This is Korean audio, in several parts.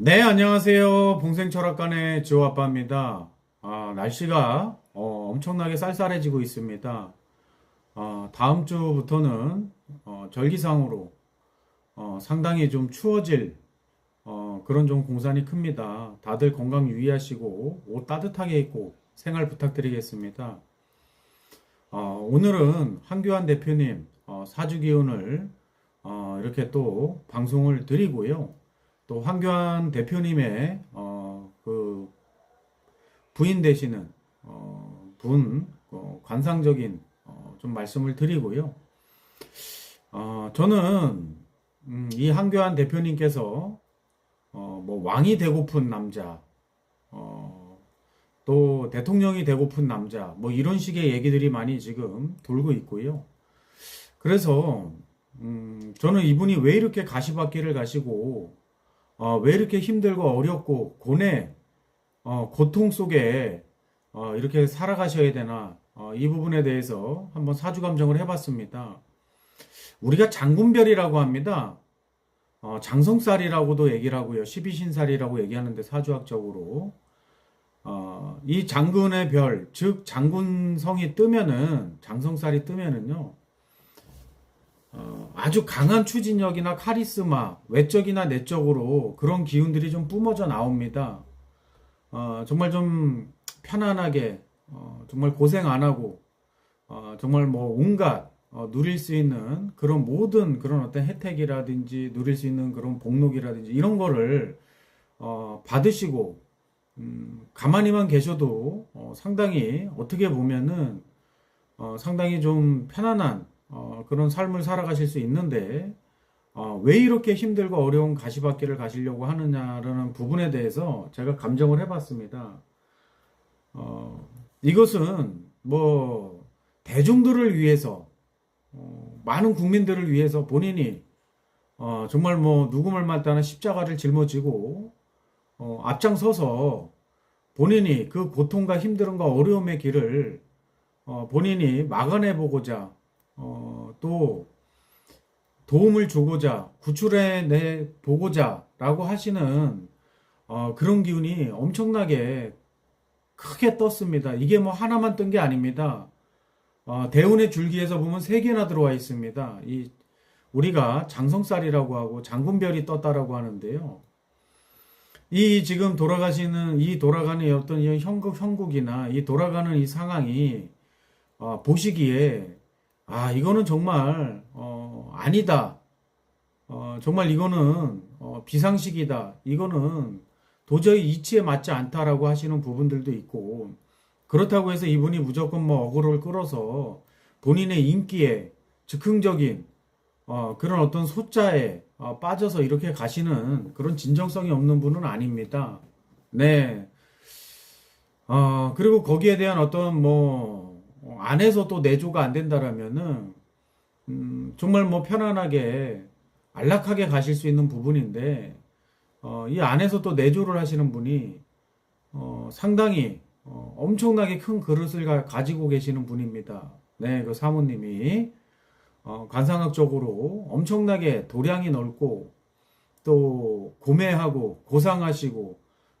네, 안녕하세요. 봉생철학관의 지호 아빠입니다. 아, 날씨가 어, 엄청나게 쌀쌀해지고 있습니다. 어, 다음 주부터는 어, 절기상으로 어, 상당히 좀 추워질 어, 그런 좀 공산이 큽니다. 다들 건강 유의하시고 옷 따뜻하게 입고 생활 부탁드리겠습니다. 어, 오늘은 한교안 대표님 어, 사주 기운을 어, 이렇게 또 방송을 드리고요. 또 황교안 대표님의 어, 그 부인 되시는 어, 분 어, 관상적인 어, 좀 말씀을 드리고요. 어, 저는 음, 이 한교안 대표님께서 어, 뭐 왕이 되고픈 남자, 어, 또 대통령이 되고픈 남자, 뭐 이런 식의 얘기들이 많이 지금 돌고 있고요. 그래서 음, 저는 이분이 왜 이렇게 가시밭길을 가시고 어, 왜 이렇게 힘들고 어렵고 고뇌, 어, 고통 속에 어, 이렇게 살아가셔야 되나 어, 이 부분에 대해서 한번 사주 감정을 해봤습니다. 우리가 장군별이라고 합니다. 어, 장성살이라고도 얘기를 하고요. 12신살이라고 얘기하는데 사주학적으로 어, 이 장군의 별, 즉 장군성이 뜨면은 장성살이 뜨면은요. 어, 아주 강한 추진력이나 카리스마, 외적이나 내적으로 그런 기운들이 좀 뿜어져 나옵니다. 어, 정말 좀 편안하게, 어, 정말 고생 안 하고, 어, 정말 뭐 온갖 어, 누릴 수 있는 그런 모든 그런 어떤 혜택이라든지 누릴 수 있는 그런 복록이라든지 이런 거를 어, 받으시고, 음, 가만히만 계셔도 어, 상당히 어떻게 보면은 어, 상당히 좀 편안한 어, 그런 삶을 살아가실 수 있는데 어, 왜 이렇게 힘들고 어려운 가시밭길을 가시려고 하느냐라는 부분에 대해서 제가 감정을 해봤습니다. 어, 이것은 뭐 대중들을 위해서 어, 많은 국민들을 위해서 본인이 어, 정말 뭐 누구말 말다는 십자가를 짊어지고 어, 앞장서서 본인이 그 고통과 힘듦과 어려움의 길을 어, 본인이 막아내 보고자 어, 또 도움을 주고자 구출해 내 보고자라고 하시는 어, 그런 기운이 엄청나게 크게 떴습니다. 이게 뭐 하나만 뜬 게 아닙니다. 어, 대운의 줄기에서 보면 세 개나 들어와 있습니다. 이 우리가 장성살이라고 하고 장군별이 떴다라고 하는데요. 이 지금 돌아가시는 이 돌아가는 어떤 이 형국 형국이나 이 돌아가는 이 상황이 어, 보시기에 아 이거는 정말 어, 아니다. 어, 정말 이거는 어, 비상식이다. 이거는 도저히 이치에 맞지 않다라고 하시는 부분들도 있고 그렇다고 해서 이분이 무조건 뭐 어그로를 끌어서 본인의 인기에 즉흥적인 어, 그런 어떤 소자에 어, 빠져서 이렇게 가시는 그런 진정성이 없는 분은 아닙니다. 네. 어, 그리고 거기에 대한 어떤 뭐 어, 안에서 또 내조가 안 된다라면은 음, 정말 뭐 편안하게 안락하게 가실 수 있는 부분인데 어, 이 안에서 또 내조를 하시는 분이 어, 상당히 어, 엄청나게 큰 그릇을 가, 가지고 계시는 분입니다. 네, 그 사모님이 어, 관상학적으로 엄청나게 도량이 넓고 또 고매하고 고상하시고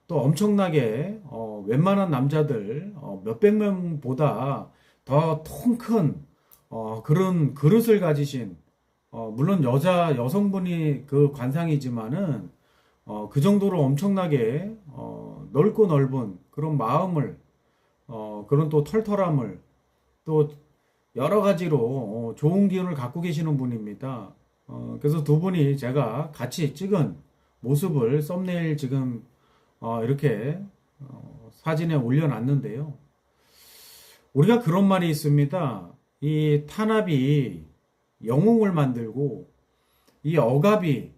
또 엄청나게 어, 웬만한 남자들 어, 몇백 명보다 더 통큰 어, 그런 그릇을 가지신 어, 물론 여자 여성분이 그 관상이지만은 어, 그 정도로 엄청나게 어, 넓고 넓은 그런 마음을 어, 그런 또 털털함을 또 여러 가지로 어, 좋은 기운을 갖고 계시는 분입니다. 어, 그래서 두 분이 제가 같이 찍은 모습을 썸네일 지금 어, 이렇게 어, 사진에 올려놨는데요. 우리가 그런 말이 있습니다. 이 탄압이 영웅을 만들고 이 억압이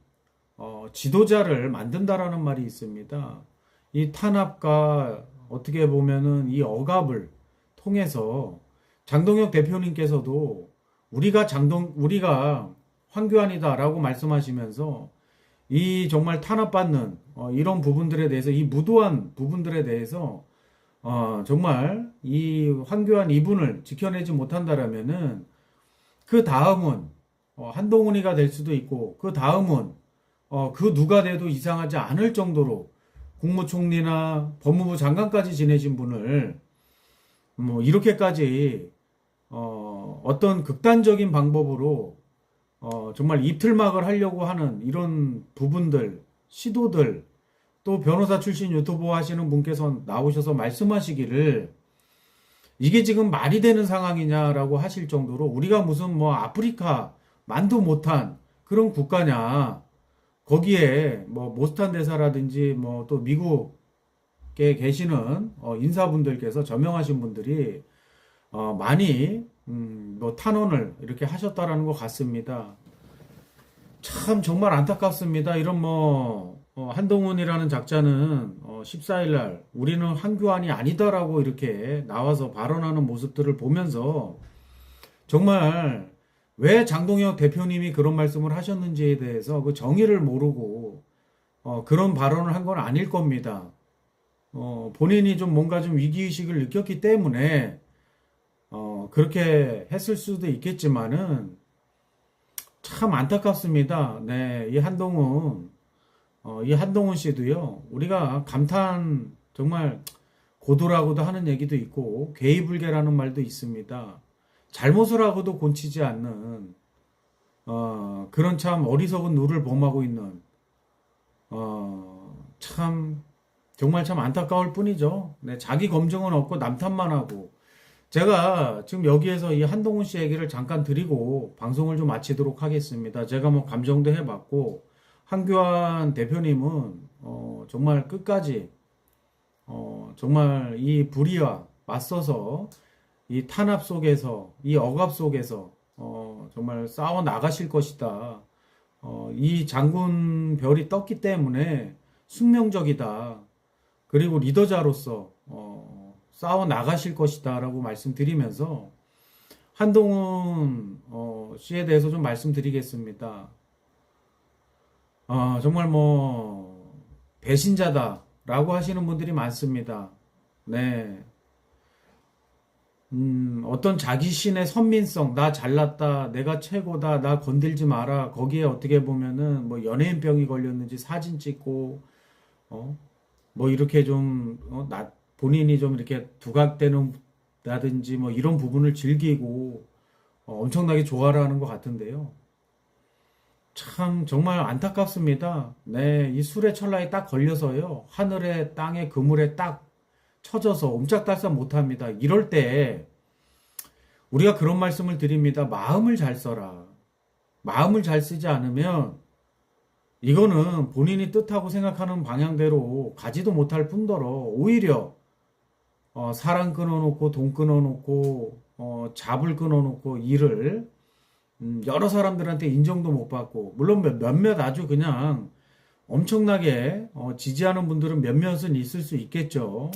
어, 지도자를 만든다라는 말이 있습니다. 이 탄압과 어떻게 보면은 이 억압을 통해서 장동혁 대표님께서도 우리가 장동 우리가 황교안이다라고 말씀하시면서 이 정말 탄압받는 어, 이런 부분들에 대해서 이 무도한 부분들에 대해서 어, 정말 이 황교안 이분을 지켜내지 못한다라면은 그 다음은 어, 한동훈이가 될 수도 있고 그 다음은 어, 그 누가 돼도 이상하지 않을 정도로 국무총리나 법무부 장관까지 지내신 분을 뭐 이렇게까지 어, 어떤 극단적인 방법으로 어, 정말 입틀막을 하려고 하는 이런 부분들, 시도들, 또 변호사 출신 유튜버 하시는 분께서 나오셔서 말씀하시기를 이게 지금 말이 되는 상황이냐라고 하실 정도로 우리가 무슨 뭐 아프리카 만도 못한 그런 국가냐. 거기에 뭐 모스탄 대사라든지 뭐 또 미국에 계시는 어, 인사분들께서 저명하신 분들이 어, 많이 음, 뭐 탄원을 이렇게 하셨다라는 것 같습니다. 참 정말 안타깝습니다. 이런 뭐 어, 한동훈이라는 작자는 어, 14일 날 우리는 한교안이 아니다라고 이렇게 나와서 발언하는 모습들을 보면서 정말 왜 장동혁 대표님이 그런 말씀을 하셨는지에 대해서 그 정의를 모르고 어, 그런 발언을 한 건 아닐 겁니다. 어, 본인이 좀 뭔가 좀 위기의식을 느꼈기 때문에 어, 그렇게 했을 수도 있겠지만은 참 안타깝습니다. 네, 이 한동훈, 어, 이 한동훈 씨도요, 우리가 감탄 정말 고도라고도 하는 얘기도 있고, 괴이불개라는 말도 있습니다. 잘못을 하고도 곤치지 않는, 어, 그런 참 어리석은 누를 범하고 있는, 어, 참, 정말 참 안타까울 뿐이죠. 네, 자기 검증은 없고 남 탓만 하고, 제가 지금 여기에서 이 한동훈 씨 얘기를 잠깐 드리고 방송을 좀 마치도록 하겠습니다. 제가 뭐 감정도 해봤고 한교안 대표님은 어, 정말 끝까지 어, 정말 이 불의와 맞서서 이 탄압 속에서 이 억압 속에서 어, 정말 싸워 나가실 것이다. 어, 이 장군 별이 떴기 때문에 숙명적이다. 그리고 리더자로서 어, 싸워 나가실 것이다라고 말씀드리면서 한동훈 어, 씨에 대해서 좀 말씀드리겠습니다. 어, 정말 뭐 배신자다라고 하시는 분들이 많습니다. 네. 음, 어떤 자기 신의 선민성, 나 잘났다, 내가 최고다, 나 건들지 마라. 거기에 어떻게 보면은 뭐 연예인병이 걸렸는지 사진 찍고, 어, 뭐 이렇게 좀, 어, 나, 본인이 좀 이렇게 두각되는다든지 뭐 이런 부분을 즐기고 어, 엄청나게 좋아하는 것 같은데요. 참 정말 안타깝습니다. 네, 이 술의 철라에 딱 걸려서요. 하늘에 땅에 그물에 딱 쳐져서 옴짝달싹 못합니다. 이럴 때 우리가 그런 말씀을 드립니다. 마음을 잘 써라. 마음을 잘 쓰지 않으면 이거는 본인이 뜻하고 생각하는 방향대로 가지도 못할 뿐더러 오히려 어, 사람 끊어놓고 돈 끊어놓고 어, 잡을 끊어놓고 일을 음, 여러 사람들한테 인정도 못 받고 물론 몇- 몇몇 아주 그냥 엄청나게 어, 지지하는 분들은 몇몇은 있을 수 있겠죠.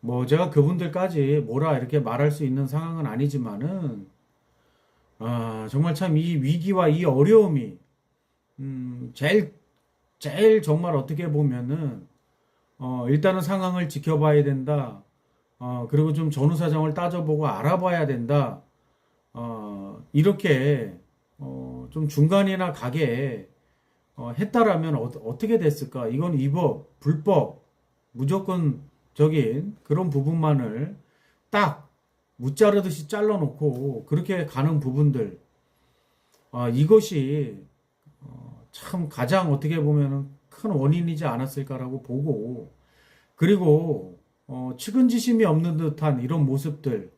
뭐 제가 그분들까지 뭐라 이렇게 말할 수 있는 상황은 아니지만은 아, 정말 참 이 위기와 이 어려움이 음, 제일 제일 정말 어떻게 보면은 어, 일단은 상황을 지켜봐야 된다. 어, 그리고 좀 전후 사정을 따져보고 알아봐야 된다. 어, 이렇게 어, 좀 중간이나 가게 어, 했다라면 어, 어떻게 됐을까? 이건 위법, 불법, 무조건적인 그런 부분만을 딱 무자르듯이 잘라놓고 그렇게 가는 부분들 아, 이것이 어, 참 가장 어떻게 보면은 큰 원인이지 않았을까라고 보고 그리고 어, 측은지심이 없는 듯한 이런 모습들,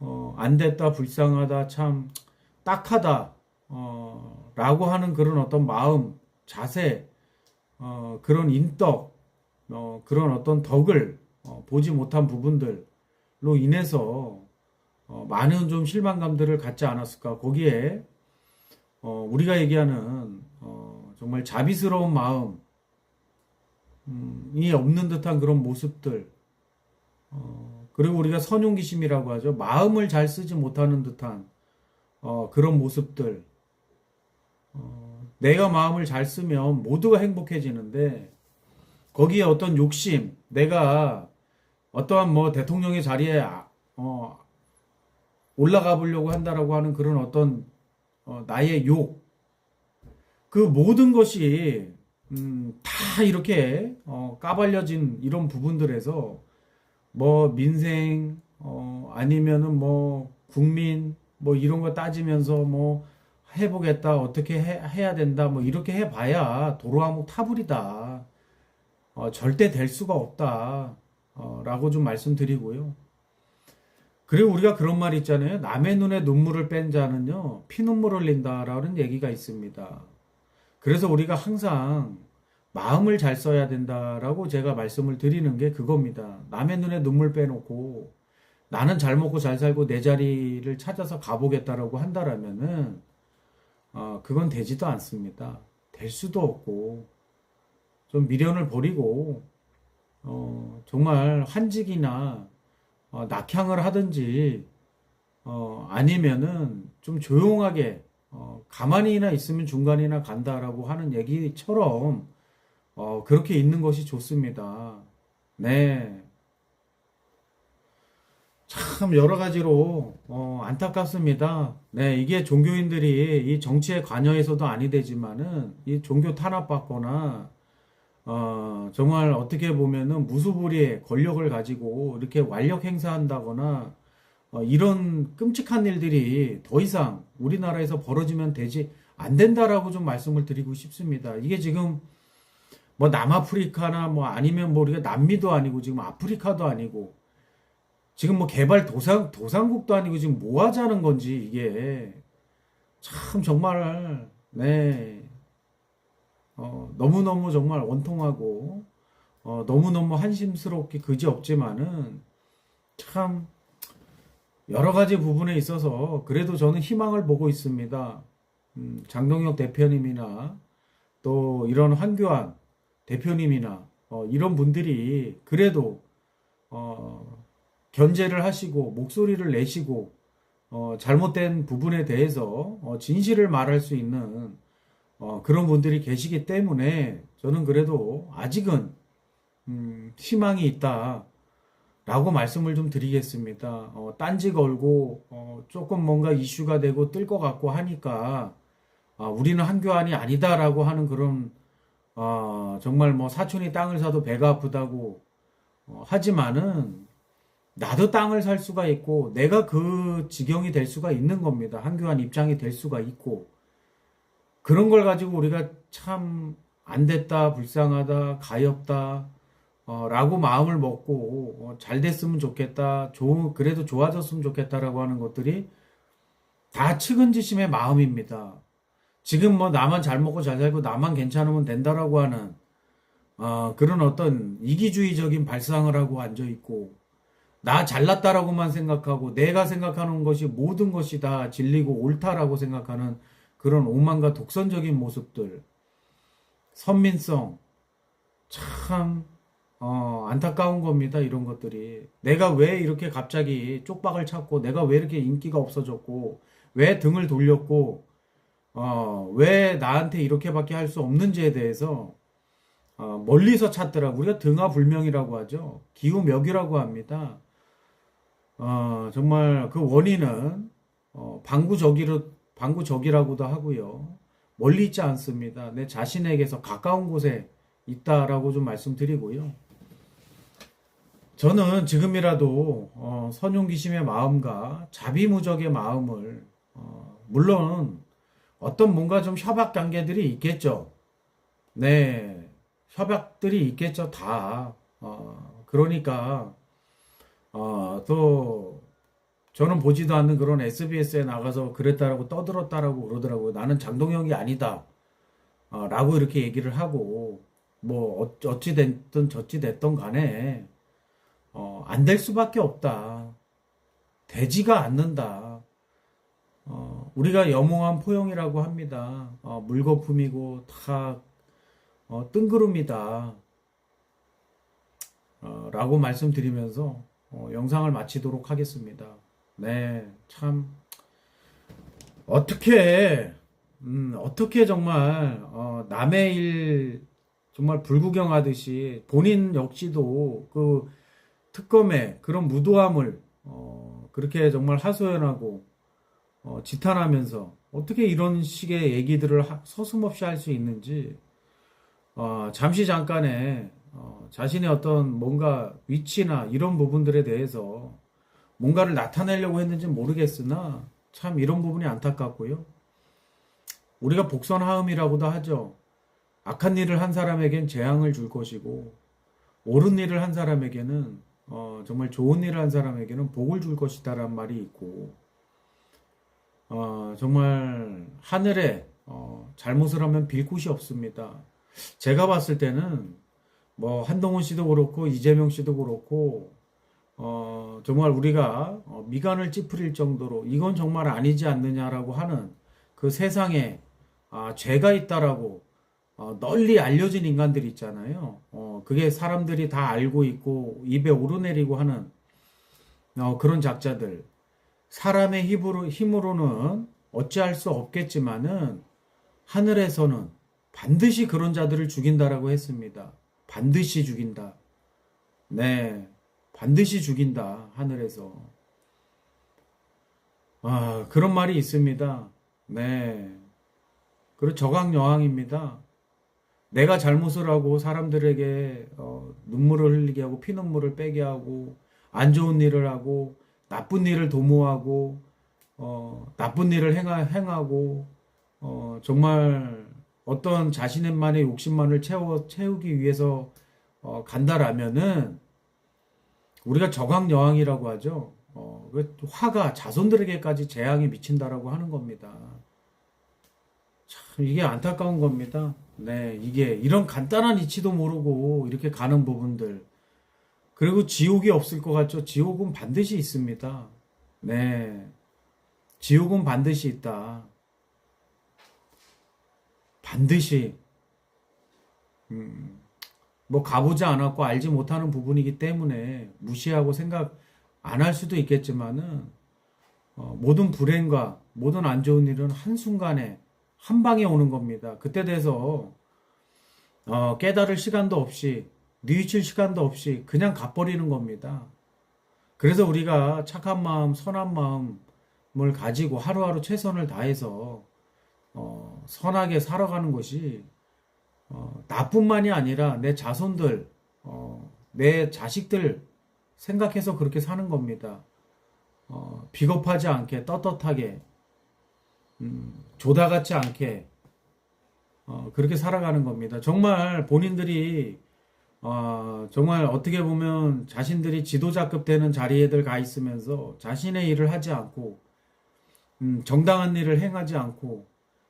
어, 안 됐다, 불쌍하다, 참 딱하다, 어, 라고 하는 그런 어떤 마음, 자세, 어, 그런 인덕, 어, 그런 어떤 덕을 어, 보지 못한 부분들로 인해서 어, 많은 좀 실망감들을 갖지 않았을까. 거기에 어, 우리가 얘기하는 어, 정말 자비스러운 마음, 음, 이 없는 듯한 그런 모습들, 어, 그리고 우리가 선용기심이라고 하죠. 마음을 잘 쓰지 못하는 듯한 어, 그런 모습들. 어, 내가 마음을 잘 쓰면 모두가 행복해지는데 거기에 어떤 욕심, 내가 어떠한 뭐 대통령의 자리에 아- 어, 올라가 보려고 한다라고 하는 그런 어떤 어, 나의 욕, 그 모든 것이 음, 다 이렇게 어, 까발려진 이런 부분들에서 뭐 민생 어, 아니면은 뭐 국민 뭐 이런 거 따지면서 뭐 해보겠다 어떻게 해, 해야 된다 뭐 이렇게 해봐야 도로아목 타불이다. 어, 절대 될 수가 없다. 어, 라고 좀 말씀드리고요. 그리고 우리가 그런 말 있잖아요. 남의 눈에 눈물을 뺀 자는요 피눈물 흘린다 라는 얘기가 있습니다 그래서 우리가 항상 마음을 잘 써야 된다라고 제가 말씀을 드리는 게 그겁니다. 남의 눈에 눈물 빼놓고 나는 잘 먹고 잘 살고 내 자리를 찾아서 가보겠다라고 한다라면은 어, 그건 되지도 않습니다. 될 수도 없고 좀 미련을 버리고 어, 정말 환직이나 어, 낙향을 하든지 어, 아니면은 좀 조용하게 어, 가만히나 있으면 중간이나 간다라고 하는 얘기처럼 어, 그렇게 있는 것이 좋습니다. 네. 참 여러 가지로 어, 안타깝습니다. 네, 이게 종교인들이 이 정치에 관여해서도 아니 되지만은 이 종교 탄압받거나 어, 정말 어떻게 보면은 무소불위의 권력을 가지고 이렇게 완력 행사한다거나 어, 이런 끔찍한 일들이 더 이상 우리나라에서 벌어지면 되지 안 된다라고 좀 말씀을 드리고 싶습니다. 이게 지금 뭐 남아프리카나 뭐 아니면 뭐 우리가 남미도 아니고 지금 아프리카도 아니고 지금 뭐 개발 도상 도상국도 아니고 지금 뭐 하자는 건지 이게 참 정말 네 어, 너무너무 정말 원통하고 어, 너무너무 한심스럽게 그지 없지만은 참 여러 가지 부분에 있어서 그래도 저는 희망을 보고 있습니다. 음, 장동혁 대표님이나 또 이런 황교안 대표님이나 어, 이런 분들이 그래도 어, 견제를 하시고 목소리를 내시고 어, 잘못된 부분에 대해서 어, 진실을 말할 수 있는 어, 그런 분들이 계시기 때문에 저는 그래도 아직은 음, 희망이 있다. 라고 말씀을 좀 드리겠습니다. 어, 딴지 걸고 어, 조금 뭔가 이슈가 되고 뜰 것 같고 하니까 아, 우리는 한교안이 아니다라고 하는 그런 어, 정말 뭐 사촌이 땅을 사도 배가 아프다고 어, 하지만은 나도 땅을 살 수가 있고 내가 그 지경이 될 수가 있는 겁니다. 한교안 입장이 될 수가 있고 그런 걸 가지고 우리가 참 안 됐다, 불쌍하다, 가엾다, 어, 라고 마음을 먹고 어, 잘 됐으면 좋겠다, 좋 그래도 좋아졌으면 좋겠다라고 하는 것들이 다 측은지심의 마음입니다. 지금 뭐 나만 잘 먹고 잘 살고 나만 괜찮으면 된다라고 하는 어, 그런 어떤 이기주의적인 발상을 하고 앉아 있고 나 잘났다라고만 생각하고 내가 생각하는 것이 모든 것이 다 진리고 옳다라고 생각하는 그런 오만과 독선적인 모습들 선민성 참 어, 안타까운 겁니다. 이런 것들이. 내가 왜 이렇게 갑자기 쪽박을 찾고, 내가 왜 이렇게 인기가 없어졌고, 왜 등을 돌렸고, 어, 왜 나한테 이렇게밖에 할 수 없는지에 대해서, 어, 멀리서 찾더라고. 우리가 등하불명이라고 하죠. 기후명이라고 합니다. 어, 정말 그 원인은, 어, 방구적이로, 방구적이라고도 하고요. 멀리 있지 않습니다. 내 자신에게서 가까운 곳에 있다라고 좀 말씀드리고요. 저는 지금이라도 어, 선용기심의 마음과 자비무적의 마음을 어, 물론 어떤 뭔가 좀 협약 단계들이 있겠죠. 네, 협약들이 있겠죠. 다. 어, 그러니까 어, 또 저는 보지도 않는 그런 SBS에 나가서 그랬다라고 떠들었다라고 그러더라고요. 나는 장동영이 아니다. 어, 라고 이렇게 얘기를 하고 뭐 어- 어찌 됐든 저찌 됐든 간에 어, 안 될 수밖에 없다. 되지가 않는다. 어, 우리가 영롱한 포용이라고 합니다. 어, 물거품이고 다 어, 뜬구름이다. 어, 라고 말씀드리면서 어, 영상을 마치도록 하겠습니다. 네, 참 어떻게 음, 어떻게 정말 어, 남의 일 정말 불구경하듯이 본인 역시도 그 특검의 그런 무도함을 어, 그렇게 정말 하소연하고 어, 지탄하면서 어떻게 이런 식의 얘기들을 하- 서슴없이 할 수 있는지 어, 잠시 잠깐의 어, 자신의 어떤 뭔가 위치나 이런 부분들에 대해서 뭔가를 나타내려고 했는지 모르겠으나 참 이런 부분이 안타깝고요. 우리가 복선하음이라고도 하죠. 악한 일을 한 사람에겐 재앙을 줄 것이고 옳은 일을 한 사람에게는 어, 정말 좋은 일을 한 사람에게는 복을 줄 것이다라는 말이 있고 어, 정말 하늘에 어, 잘못을 하면 빌 곳이 없습니다. 제가 봤을 때는 뭐 한동훈 씨도 그렇고 이재명 씨도 그렇고 어, 정말 우리가 어, 미간을 찌푸릴 정도로 이건 정말 아니지 않느냐라고 하는 그 세상에 아, 죄가 있다라고 어, 널리 알려진 인간들이 있잖아요. 어, 그게 사람들이 다 알고 있고 입에 오르내리고 하는 어, 그런 작자들. 사람의 힘으로, 힘으로는 어찌할 수 없겠지만은 하늘에서는 반드시 그런 자들을 죽인다라고 했습니다. 반드시 죽인다. 네. 반드시 죽인다. 하늘에서. 아, 그런 말이 있습니다. 네. 그리고 저강 여왕입니다. 내가 잘못을 하고 사람들에게 어, 눈물을 흘리게 하고 피눈물을 빼게 하고 안 좋은 일을 하고 나쁜 일을 도모하고 어, 나쁜 일을 행하, 행하고 어, 정말 어떤 자신의만의 욕심만을 채워 채우기 위해서 어, 간다라면은 우리가 저강여왕이라고 하죠. 어, 그 화가 자손들에게까지 재앙이 미친다라고 하는 겁니다. 참 이게 안타까운 겁니다. 네, 이게 이런 간단한 이치도 모르고 이렇게 가는 부분들. 그리고 지옥이 없을 것 같죠? 지옥은 반드시 있습니다. 네. 지옥은 반드시 있다. 반드시. 음, 뭐 가보지 않았고 알지 못하는 부분이기 때문에 무시하고 생각 안 할 수도 있겠지만은, 어, 모든 불행과 모든 안 좋은 일은 한순간에 한 방에 오는 겁니다. 그때 돼서 어, 깨달을 시간도 없이 뉘우칠 시간도 없이 그냥 가버리는 겁니다. 그래서 우리가 착한 마음, 선한 마음을 가지고 하루하루 최선을 다해서 어, 선하게 살아가는 것이 어, 나뿐만이 아니라 내 자손들, 어, 내 자식들 생각해서 그렇게 사는 겁니다. 어, 비겁하지 않게 떳떳하게 음, 조다 같지 않게 어, 그렇게 살아가는 겁니다. 정말 본인들이 어, 정말 어떻게 보면 자신들이 지도자급 되는 자리에들 가 있으면서 자신의 일을 하지 않고 음, 정당한 일을 행하지 않고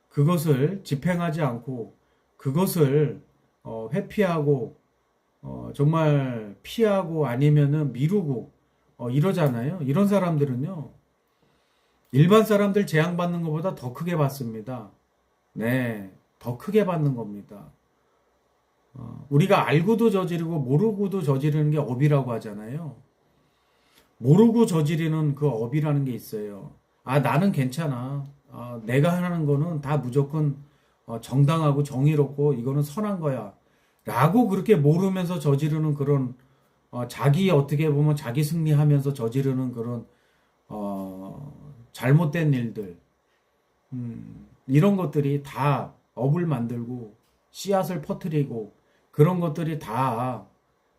그것을 집행하지 않고 그것을 어, 회피하고 어, 정말 피하고 아니면은 미루고 어, 이러잖아요. 이런 사람들은요. 일반 사람들 재앙받는 것보다 더 크게 받습니다. 네, 더 크게 받는 겁니다. 어, 우리가 알고도 저지르고 모르고도 저지르는 게 업이라고 하잖아요. 모르고 저지르는 그 업이라는 게 있어요. 아, 나는 괜찮아. 아, 내가 하는 거는 다 무조건 어, 정당하고 정의롭고 이거는 선한 거야. 라고 그렇게 모르면서 저지르는 그런 어, 자기 어떻게 보면 자기 승리하면서 저지르는 그런 어, 잘못된 일들 음, 이런 것들이 다 업을 만들고 씨앗을 퍼뜨리고 그런 것들이 다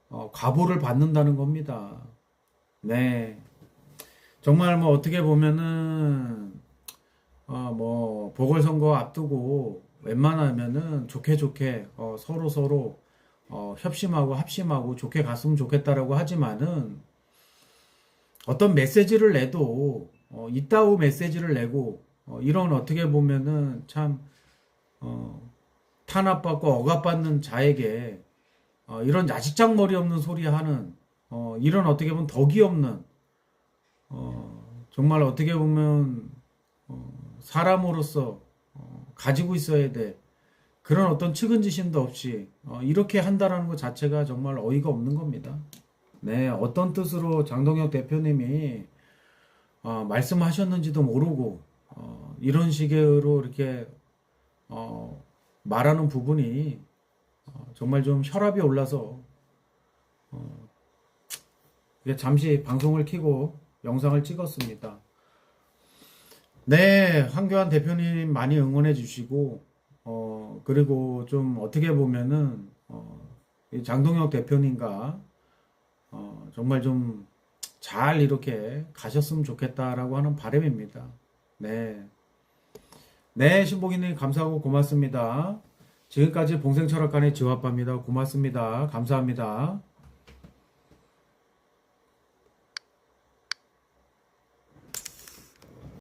어, 과보를 받는다는 겁니다. 네. 정말 뭐 어떻게 보면은 어, 뭐 보궐선거 앞두고 웬만하면은 좋게 좋게 어, 서로 서로 어, 협심하고 합심하고 좋게 갔으면 좋겠다라고 하지만은 어떤 메시지를 내도 어, 이따우 메시지를 내고 어, 이런 어떻게 보면은 참 어, 탄압받고 억압받는 자에게 어, 이런 야식장 머리 없는 소리 하는 어, 이런 어떻게 보면 덕이 없는 어, 정말 어떻게 보면 어, 사람으로서 어, 가지고 있어야 돼 그런 어떤 측은지심도 없이 어, 이렇게 한다라는 것 자체가 정말 어이가 없는 겁니다. 네, 어떤 뜻으로 장동혁 대표님이 어, 말씀하셨는지도 모르고 어, 이런 식으로 이렇게 어, 말하는 부분이 어, 정말 좀 혈압이 올라서 어, 잠시 방송을 켜고 영상을 찍었습니다. 네, 황교안 대표님 많이 응원해 주시고, 어, 그리고 좀 어떻게 보면은, 어, 이 장동혁 대표님과, 어, 정말 좀 잘 이렇게 가셨으면 좋겠다라고 하는 바람입니다. 네. 네, 신복이님 감사하고 고맙습니다. 지금까지 봉생철학관의 지화빠입니다. 고맙습니다. 감사합니다.